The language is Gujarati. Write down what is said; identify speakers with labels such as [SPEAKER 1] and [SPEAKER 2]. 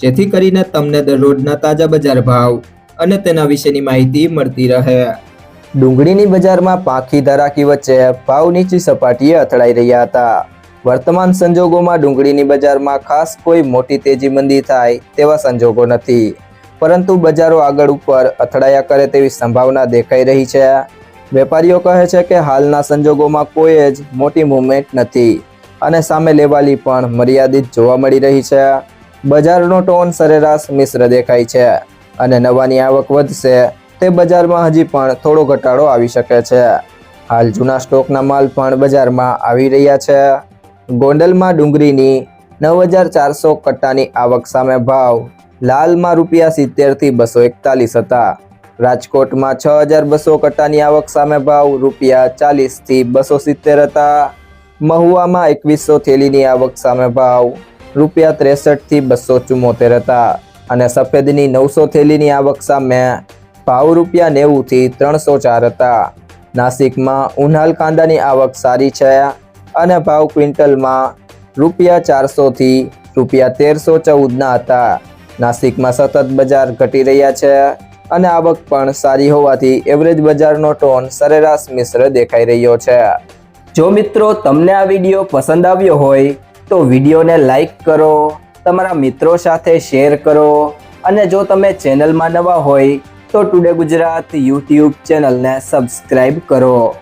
[SPEAKER 1] જેથી કરીને તમને દરરોજના તાજા બજાર ભાવ અને તેના વિશેની માહિતી મળતી રહે. ડુંગળીની બજારમાં પાંખી ધરાકી વચ્ચે ભાવ નીચી સપાટીએ અથડાઈ રહ્યા હતા. વર્તમાન સંજોગોમાં ડુંગળીની બજારમાં ખાસ કોઈ મોટી તેજી મંદી થાય તેવા સંજોગો નથી. પરંતુ બજારો આગળ ઉપર અથડાયા કરે તેવી સંભાવના દેખાઈ રહી છે. વેપારીઓ કહે છે કે હાલના સંજોગોમાં કોઈ જ મોટી મૂવમેન્ટ નથી અને સામે લેવાલી પણ મર્યાદિત જોવા મળી રહી છે. બજારનો ટોન સરેરાશ મિશ્ર દેખાય છે અને નવાની આવક વધશે, તે બજારમાં હજી પણ થોડો ઘટાડો આવી શકે છે. હાલ જૂના સ્ટોકના માલ પણ બજારમાં આવી રહ્યા છે. ગોંડલમાં ડુંગળીની નવ હજાર ચારસો કટ્ટાની આવક સામે ભાવ, લાલમાં રૂપિયા સિત્તેરથી બસો એકતાલીસ હતા. રાજકોટમાં છ હજાર બસો કટ્ટાની આવક સામે ભાવ, રૂપિયા ચાલીસથી બસો સિત્તેર હતા. મહુવામાં એકવીસો થેલીની આવક સામે ભાવ રૂપિયા ત્રેસઠથી બસો ચુમ્મોતેર હતા. અને સફેદની નવસો થેલીની આવક સામે ભાવ રૂપિયા નેવુંથી ત્રણસો ચાર હતા. નાસિકમાં ઉનાલ કાંદાની આવક સારી છે અને ભાવ ક્વિન્ટલમાં રૂપિયા ચારસોથી રૂપિયા તેરસો ચૌદના હતા. નાસિકમાં સતત બજાર ઘટી રહ્યા છે અને આવક પણ સારી હોવાથી એવરેજ બજારનો ટોન સરેરાશ મિશ્ર દેખાઈ રહ્યો છે. જો મિત્રો તમને આ વીડિયો પસંદ આવ્યો હોય તો વિડીયોને લાઈક કરો, તમારા મિત્રો સાથે શેર કરો અને જો તમે ચેનલમાં નવા હોય તો ટુડે ગુજરાત યુટ્યુબ ચેનલને સબસ્ક્રાઈબ કરો.